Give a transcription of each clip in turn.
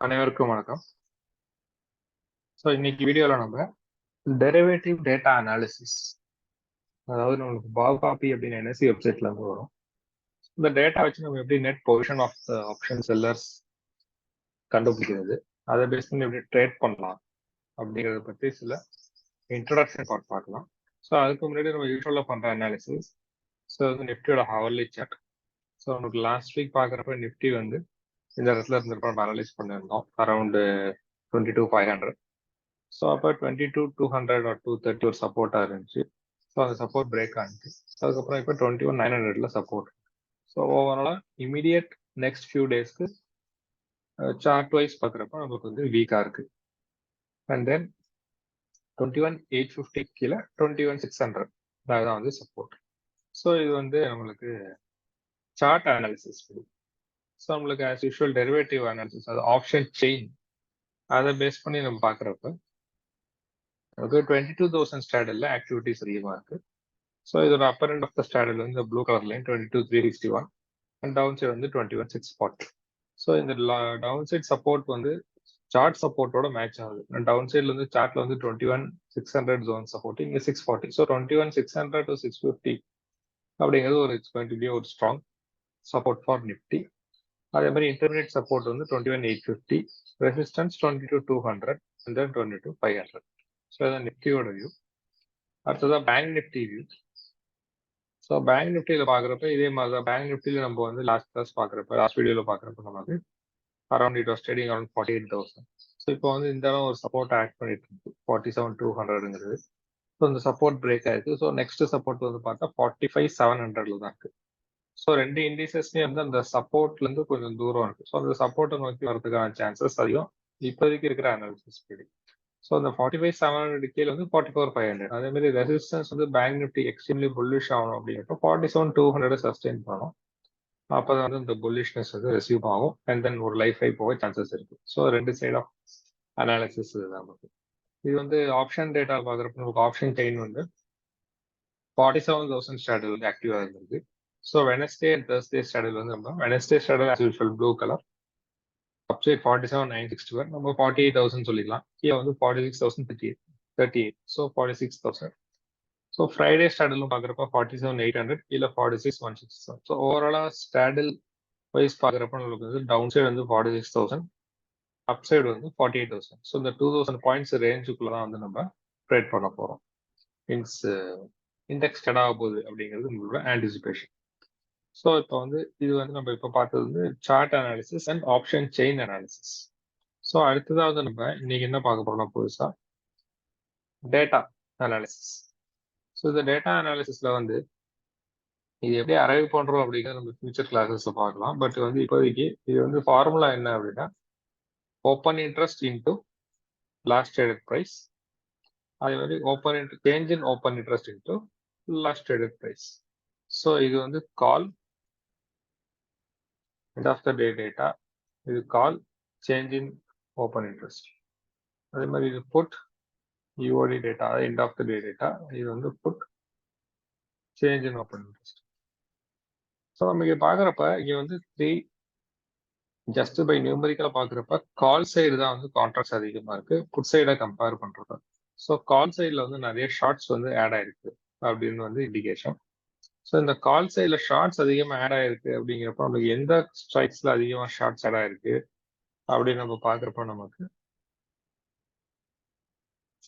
அனைவருக்கும் வணக்கம். ஸோ இன்னைக்கு வீடியோவில் நம்ம டெரிவேட்டிவ் டேட்டா அனாலிசிஸ் அதாவது நம்மளுக்கு பாவ் காப்பி அப்படின்னு என்எஸ்சி வெப்சைட்ல இருந்து வரும். இந்த டேட்டா வச்சு நம்ம எப்படி net position of the option sellers கண்டுபிடிக்கிறது அதை பேஸ் பண்ணி எப்படி ட்ரேட் பண்ணலாம் அப்படிங்கிறத பற்றி சில இன்ட்ரடக்ஷன் பார்ட் பார்க்கலாம். ஸோ அதுக்கு முன்னாடி நம்ம யூஸ்வலாக பண்ணுற அனாலிசிஸ் ஸோ வந்து நிஃப்டியோட ஹவர்லி சார்ட் ஸோ நமக்கு லாஸ்ட் வீக் பார்க்குறப்ப நிஃப்டி வந்து இந்த இடத்துல இருந்திருப்ப நம்ம அனலைஸ் பண்ணியிருந்தோம் around twenty two five hundred so அப்போ டுவெண்ட்டி டூ டூ ஹண்ட்ரட் ஒரு டூ தேர்ட்டி ஒரு சப்போர்ட்டாக இருந்துச்சு. ஸோ அந்த சப்போர்ட் பிரேக் ஆனிச்சு. அதுக்கப்புறம் இப்போ டுவெண்ட்டி ஒன் நைன் ஹண்ட்ரட்ல சப்போர்ட் ஸோ ஓவராலாக இமீடியட் நெக்ஸ்ட் ஃபியூ டேஸ்க்கு சார்ட் வைஸ் பார்க்குறப்ப நமக்கு வந்து வீக்காக இருக்குது and then twenty one eight fifty கீழே டுவெண்ட்டி ஒன் சிக்ஸ் ஹண்ட்ரட் அதுதான் வந்து சப்போர்ட் ஸோ இது வந்து நம்மளுக்கு சார்ட் அனாலிசிஸ் ஸோ நம்மளுக்கு ஆஸ் யூஷுவல் டெரிவேட்டிவ் அனாலிசிஸ் அது ஆப்ஷன் செயின் அதை பேஸ் பண்ணி நம்ம பார்க்குறப்ப நமக்கு டுவெண்ட்டி டூ தௌசண்ட் ஸ்டாண்டர்டில் ஆக்டிவிட்டிஸ் அதிகமாக இருக்கு. ஸோ இதோட upper end of the standard வந்து blue colour line twenty two three sixty one and down side வந்து twenty one six forty so இந்த டவுன் சைட் சப்போர்ட் வந்து சார்ட் சப்போர்ட்டோட மேட்ச் ஆகுது. டவுன் சைட்ல வந்து சார்ட்ல வந்து twenty one six hundred zone support இங்கே six forty so twenty one six hundred to six fifty அப்படிங்கிறது ஒரு இட்ஸ் கோயின் டு பி ஒரு ஸ்ட்ராங் சப்போர்ட் ஃபார் நிஃப்டி அதே மாதிரி இன்டர்நெட் சப்போர்ட் வந்து twenty one eight fifty resistance twenty two two hundred and then twenty two five hundred so இதான் நிஃப்டியோட view அடுத்ததாக bank Nifty view so bank நிஃப்டியில் பார்க்குறப்ப இதே மாதிரி தான் பேங்க் நிஃப்டியில் நம்ம வந்து லாஸ்ட் கிளாஸ் பார்க்குறப்ப லாஸ்ட் வீடியோவில் பார்க்குறப்ப நமக்கு around it was trading around forty eight thousand so இப்போ வந்து இந்த ஒரு சப்போர்ட் ஆட் பண்ணிட்டு இருக்கு. ஃபார்ட்டி செவன் டூ ஹண்ட்ரடுங்கிறது ஸோ இந்த சப்போர்ட் பிரேக் ஆயிருக்கு. ஸோ நெக்ஸ்ட் சப்போர்ட் வந்து பார்த்தா ஃபார்ட்டி ஃபைவ் செவன் ஹண்ட்ரட்ல தான் இருக்கு. ஸோ ரெண்டு இண்டிசஸ்லயும் வந்து அந்த சப்போர்ட்ல இருந்து கொஞ்சம் தூரம் இருக்கு. ஸோ அந்த சப்போர்ட்டை நோக்கி வரதுக்கான சான்சஸ் அதிகம். இப்போதைக்கு இருக்கிற அனாலிசிஸ் படி. ஸோ அந்த ஃபார்ட்டி ஃபைவ் செவன் ஹண்ட்ரட் கீழே வந்து ஃபார்ட்டி ஃபோர் ஃபைவ் ஹண்ட்ரட் அதே மாதிரி ரெசிஸ்டன்ஸ் வந்து பேங்க் நிஃப்டி எக்ஸ்ட்ரீம்லி புல்லிஷ் ஆகணும் அப்படிங்கிறப்ப forty seven two hundred sustain பண்ணணும். அப்போதான் வந்து இந்த புல்லிஷ்னஸ் வந்து ரிசீவ் ஆகும். அண்ட் தென் ஒரு லைஃப் ஆகி போக சான்சஸ் இருக்கு. ஸோ ரெண்டு சைட் ஆஃப் அனாலிசிஸ் இதுதான் நமக்கு இது வந்து ஆப்ஷன் டேட்டா பார்க்குறப்ப நமக்கு ஆப்ஷன் செயின் வந்து ஃபார்ட்டி செவன் தௌசண்ட் ஸ்டாண்டர்ட் வந்து ஆக்டிவாக இருந்திருக்கு. So Wednesday and Thursday standard வந்து நம்ம Wednesday standard as usual blue colour upside forty seven nine sixty one நம்ம ஃபார்ட்டி எயிட் தௌசண்ட் சொல்லிக்கலாம் கீழே வந்து forty six thousand thirty eight thirty eight so forty six thousand so Friday ஸ்டாண்டர்ட்லும் பார்க்குறப்ப forty seven eight hundred கீழே forty six one six seven so ஓவராலாக ஸ்டாண்டில் wise பார்க்குறப்ப நம்மளுக்கு வந்து டவுன் சைடு வந்து forty six thousand up side வந்து forty eight thousand so இந்த டூ தௌசண்ட் பாயிண்ட்ஸ் ரேஞ்சுக்குள்ள தான் வந்து நம்ம ட்ரேட் பண்ண போகிறோம் மீன்ஸ் இண்டெக்ஸ் ஸ்டட் ஆக போகுது அப்படிங்கிறது நம்மளோட ஆன்டிசிபேஷன் ஸோ இப்போ வந்து இது வந்து நம்ம இப்போ பார்த்தது வந்து chart analysis and option chain analysis so அடுத்ததாவது நம்ம இன்னைக்கு என்ன பார்க்க போறோம்னா புதுசா? டேட்டா அனாலிசிஸ் ஸோ இந்த டேட்டா அனாலிசிஸ்ல வந்து இது எப்படி அரைவ் பண்றோம் அப்படிங்கிறது நம்ம ஃபியூச்சர் கிளாஸஸ்ல பார்க்கலாம். பட் வந்து இப்போதைக்கு இது வந்து ஃபார்முலா என்ன அப்படின்னா open interest into last traded price அதே மாதிரி open int change in open interest into last traded price so இது வந்து call end of the day data இது call change in open interest அதே மாதிரி இது put யூஓடி data end of the day data இது வந்து put change in open interest so நம்ம இங்கே பார்க்குறப்ப இங்கே வந்து த்ரீ ஜஸ்ட் பை நியூமரிக்கலாக பார்க்குறப்ப கால் சைடு தான் வந்து கான்ட்ராக்ட்ஸ் அதிகமாக இருக்கு. புட் சைடை கம்பேர் பண்ணுறது ஸோ கால் சைடில் வந்து நிறைய ஷார்ட்ஸ் வந்து ஆட் ஆயிருக்கு. அப்படின்னு வந்து இண்டிகேஷன் ஸோ இந்த கால் சைடில் ஷார்ட்ஸ் அதிகமாக ஆட் ஆயிருக்கு அப்படிங்கிறப்ப நம்மளுக்கு எந்த ஸ்ட்ரைக்ஸில் அதிகமாக ஷார்ட்ஸ் ஆட் ஆயிருக்கு அப்படின்னு நம்ம பார்க்குறப்ப நமக்கு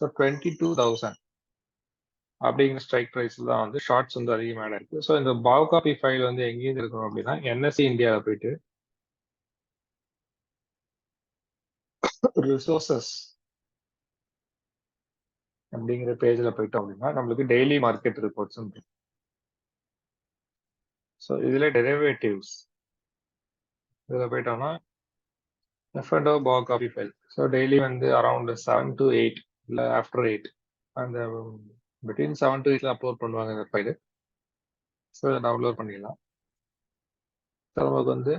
ஸோ டுவெண்ட்டி டூ தௌசண்ட் அப்படிங்கிற ஸ்ட்ரைக் ப்ரைஸில் தான் வந்து ஷார்ட்ஸ் வந்து அதிகமாக ஆட் ஆயிருக்கு. ஸோ இந்த பாவ் காப்பி ஃபைல் வந்து எங்கேருந்து இருக்கணும் அப்படின்னா என்எஸ்சி இந்தியாவில் போயிட்டு ரிசோர்சஸ் அப்படிங்கிற பேஜில் போயிட்டோம் அப்படின்னா நம்மளுக்கு டெய்லி மார்க்கெட் ரிப்போர்ட்ஸ் ஸோ இதில் டெரிவேட்டிவ்ஸ் இதில் போயிட்டோம்னா எஃப் அண்ட் ஓ பாக் காப்பி ஃபைல் ஸோ டெய்லி வந்து அரவுண்டு செவன் டு எயிட் இல்லை ஆஃப்டர் எயிட் அந்த பிட்வீன் செவன் டு எயிட்டில் அப்லோட் பண்ணுவாங்க இந்த ஃபைலு ஸோ இதை டவுன்லோட் பண்ணிடலாம். ஸோ நமக்கு வந்து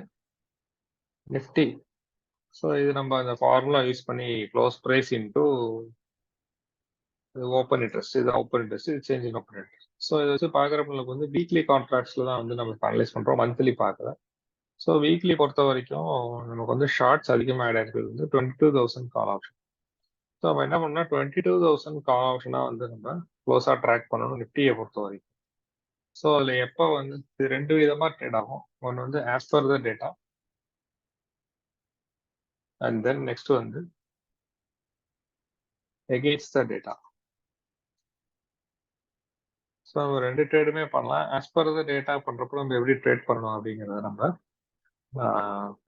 நிஃப்டி ஸோ இது நம்ம அந்த ஃபார்முலா யூஸ் பண்ணி close price into open interest இது ஓப்பன் இன்ட்ரெஸ்ட் இது change in open interest so இதை வச்சு பார்க்குறப்ப நமக்கு வந்து வீக்லி கான்ட்ராக்ட்ஸில் தான் வந்து நம்ம அனலைஸ் பண்ணுறோம் மந்த்லி பார்க்கல ஸோ வீக்லி பொறுத்த வரைக்கும் நமக்கு வந்து ஷார்ட்ஸ் அதிகமாக ஆட் ஆகிருக்கிறது வந்து twenty two thousand call option so நம்ம என்ன பண்ணோம்னா டுவெண்ட்டி டூ தௌசண்ட் கால் ஆப்ஷனாக வந்து நம்ம க்ளோஸாக ட்ராக் பண்ணணும் நிஃப்டியை பொறுத்த வரைக்கும். ஸோ அதில் எப்போ வந்து இது ரெண்டு விதமாக ட்ரேட் ஆகும். ஒன்று வந்து as per the data and then next வந்து எகெயின்ஸ்ட் த டேட்டா ஸோ நம்ம ரெண்டு ட்ரேடுமே பண்ணலாம். ஆஸ் பர் த டேட்டா பண்ணுறப்போ நம்ம எப்படி ட்ரேட் பண்ணணும் அப்படிங்கிறத நம்ம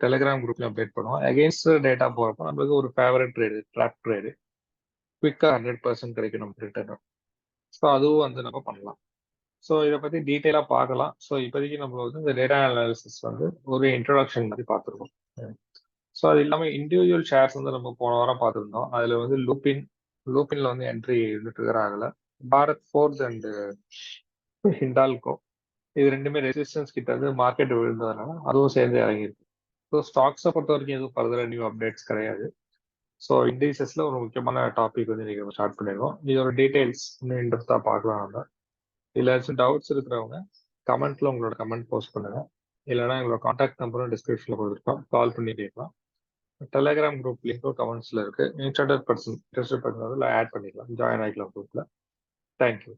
டெலிகிராம் குரூப்ல அப்டேட் பண்ணுவோம். அகெயின்ஸ்ட் டேட்டா போகிறப்போ நம்மளுக்கு ஒரு ஃபேவரட் ட்ரேடு ட்ராப் ட்ரேடு குவிக்காக ஹண்ட்ரட் பர்சன்ட் கிடைக்கும் நம்ம ரிட்டர்னும் ஸோ அதுவும் வந்து நம்ம பண்ணலாம். ஸோ இதை பற்றி டீட்டெயிலாக பார்க்கலாம். ஸோ இப்போதைக்கு நம்ம வந்து இந்த டேட்டா அனாலிசிஸ் வந்து ஒரு இன்ட்ரடக்ஷன் மாதிரி பார்த்துருக்கோம். ஸோ அது இல்லாமல் இண்டிவிஜுவல் ஷேர்ஸ் வந்து நம்ம போன வாரம் பார்த்துருந்தோம். அதில் வந்து லூப்பின் லூப்பின்ல வந்து என்ட்ரி இருந்துட்டு ட்ரிகர் ஆகலை. பாரத் ஃபோர்ஸ் அண்டு ஹிண்டால்கோ இது ரெண்டுமே ரெசிஸ்டன்ஸ் கிட்ட வந்து மார்க்கெட் விழுந்ததுனால அதுவும் சேர்ந்து இறங்கியிருக்கு. ஸோ ஸ்டாக்ஸை பொறுத்த வரைக்கும் எதுவும் ஃபர்தர் நியூ அப்டேட்ஸ் கிடையாது. ஸோ இண்டிசஸ்ல ஒரு முக்கியமான டாபிக் வந்து நீங்கள் ஸ்டார்ட் பண்ணிடுவோம் இதோட டீடைல்ஸ் இன்னும் இன்ட்ரெஸ்டாக பார்க்கலாம் நம்ம. இதில் ஏதாச்சும் டவுட்ஸ் இருக்கிறவங்க கமெண்ட்ல உங்களோட கமெண்ட் போஸ்ட் பண்ணுங்க. இல்லைனா எங்களோட காண்டாக்ட் நம்பரும் டிஸ்கிரிப்ஷனில் கொடுத்துருக்கோம். கால் பண்ணி கேட்கலாம். டெலிகிராம் குரூப் லிங்க்கும் கமெண்ட்ஸில் இருக்கு. இன்ஸ்டர்டட் பர்சன் இன்ட்ரெஸ்ட் பர்சன் அதில் ஆட் பண்ணிக்கலாம். ஜாயின் ஆகிக்கலாம் குரூப்பில் Thank you.